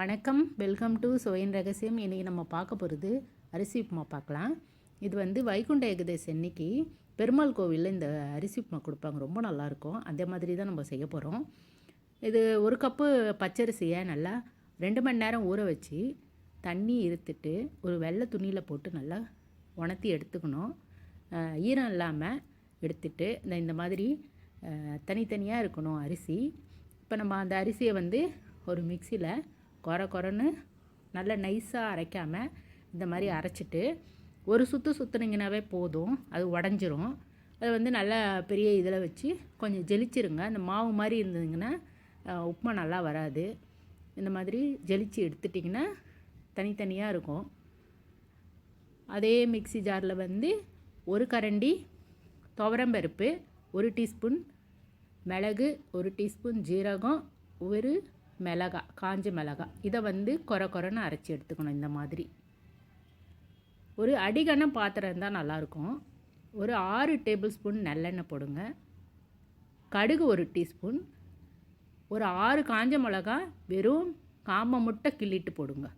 வணக்கம். Welcome to சுவையின் ரகசியம். இன்றைக்கி நம்ம பார்க்க போகிறது அரிசி உப்புமா பார்க்கலாம். இது வந்து வைகுண்ட ஏகதேசி அன்னைக்கு பெருமாள் கோவிலில் இந்த அரிசி உப்புமா கொடுப்பாங்க. ரொம்ப நல்லாயிருக்கும் அதே மாதிரி தான் நம்ம செய்ய போகிறோம் இது ஒரு கப்பு பச்சரிசியை நல்லா ரெண்டு மணி நேரம் ஊற வச்சு தண்ணி இருத்துட்டு ஒரு வெள்ளை துணியில் போட்டு நல்லா உணர்த்தி எடுத்துக்கணும். ஈரம் இல்லாமல் எடுத்துட்டு இந்த இந்த மாதிரி தனித்தனியாக இருக்கணும் அரிசி. இப்போ நம்ம அந்த அரிசியை வந்து ஒரு மிக்சியில் குறை குறைன்னு நல்லா நைஸாக அரைக்காமல் இந்த மாதிரி அரைச்சிட்டு ஒரு சுற்று சுற்றுனீங்கனாவே போதும். அது உடஞ்சிரும். அது வந்து நல்லா பெரிய இதில் வச்சு கொஞ்சம் ஜெலிச்சிருங்க. அந்த மாவு மாதிரி இருந்ததுங்கன்னா உப்புமா நல்லா வராது. இந்த மாதிரி ஜெலிச்சு எடுத்துட்டிங்கன்னா தனித்தனியாக இருக்கும். அதே மிக்ஸி ஜாரில் வந்து ஒரு கரண்டி துவரம்பருப்பு ஒரு டீஸ்பூன் மிளகு ஒரு டீஸ்பூன் ஜீரகம் ஒரு மிளகா காஞ்ச மிளகா. இதை வந்து கொர கொரன்னு அரைச்சி எடுத்துக்கணும் இந்த மாதிரி. ஒரு அடிகன பாத்திரம் இருந்தால் நல்லாயிருக்கும் ஒரு ஆறு டேபிள் ஸ்பூன் நல்லெண்ணெய் போடுங்க. கடுகு ஒரு டீஸ்பூன். ஒரு ஆறு காஞ்ச மிளகா வெறும் காம்பை முட்டை கிள்ளிட்டு போடுங்க.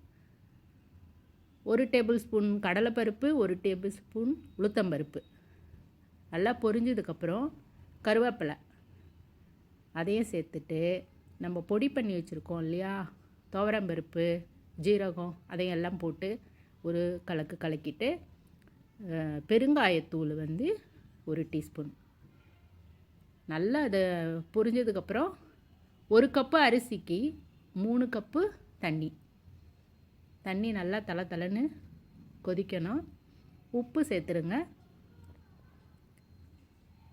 ஒரு டேபிள் ஸ்பூன் கடலைப்பருப்பு ஒரு டேபிள் ஸ்பூன் உளுத்தம்பருப்பு. நல்லா பொரிஞ்சதுக்கப்புறம் கருவேப்பிலை. அதையும் சேர்த்துட்டு நம்ம பொடி பண்ணி வச்சுருக்கோம் இல்லையா? துவரம்பருப்பு ஜீரகம் அதையெல்லாம் போட்டு ஒரு கலக்கு கலக்கிட்டு பெருங்காயத்தூள் வந்து ஒரு டீஸ்பூன். நல்லா அதை புரிஞ்சதுக்கப்புறம் ஒரு கப்பு அரிசிக்கு மூணு கப்பு தண்ணி. தண்ணி நல்லா தலை தலைன்னு கொதிக்கணும். உப்பு சேர்த்துருங்க.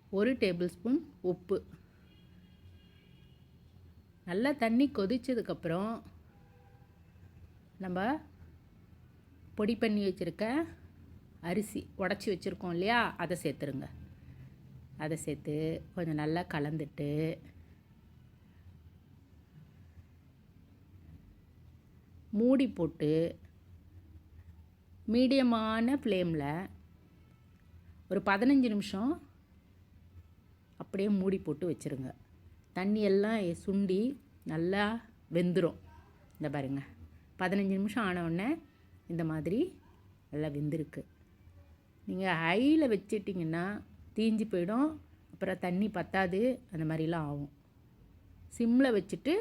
ஒரு டேபிள் ஸ்பூன் உப்பு. நல்லா தண்ணி கொதித்ததுக்கப்புறம் நம்ம பொடி பண்ணி வச்சுருக்க அரிசி உடச்சி வச்சுருக்கோம் இல்லையா? அதை சேர்த்துருங்க. அதை சேர்த்து கொஞ்சம் நல்லா கலந்துட்டு மூடி போட்டு மீடியமான ஃப்ளேமில் ஒரு பதினஞ்சு நிமிஷம் அப்படியே மூடி போட்டு வச்சுருங்க. தண்ணி எல்லாம் சுண்டி நல்லா வெந்துடும் இந்த பாருங்க. பதினஞ்சு நிமிஷம் ஆனவுடனே இந்த மாதிரி நல்லா வெந்திருக்கு. நீங்கள் ஹையில் வச்சிட்டிங்கன்னா தீஞ்சு போயிடும். அப்புறம் தண்ணி பத்தாது. அந்த மாதிரிலாம் ஆகும். சிம்மில் வச்சுட்டு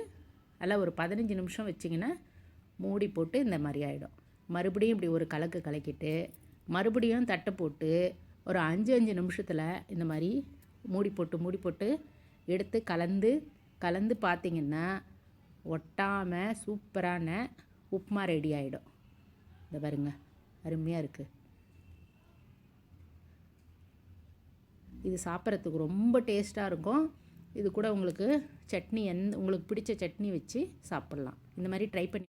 நல்லா ஒரு பதினஞ்சு நிமிஷம் வச்சிங்கன்னா மூடி போட்டு இந்த மாதிரி ஆகிடும் மறுபடியும் இப்படி ஒரு கலக்கு கலக்கிட்டு மறுபடியும் தட்டை போட்டு ஒரு அஞ்சு அஞ்சு நிமிஷத்தில் இந்த மாதிரி மூடி போட்டு மூடி போட்டு எடுத்து கலந்து கலந்து பார்த்திங்கன்னா ஒட்டாமல் சூப்பரான உப்புமா ரெடி ஆகிடும் இந்த பாருங்க அருமையாக இருக்குது இது சாப்பிட்றதுக்கு ரொம்ப டேஸ்ட்டாக இருக்கும். இது கூட உங்களுக்கு சட்னி எந் உங்களுக்கு பிடிச்ச சட்னி வச்சு சாப்பிட்லாம். இந்த மாதிரி ட்ரை பண்ணி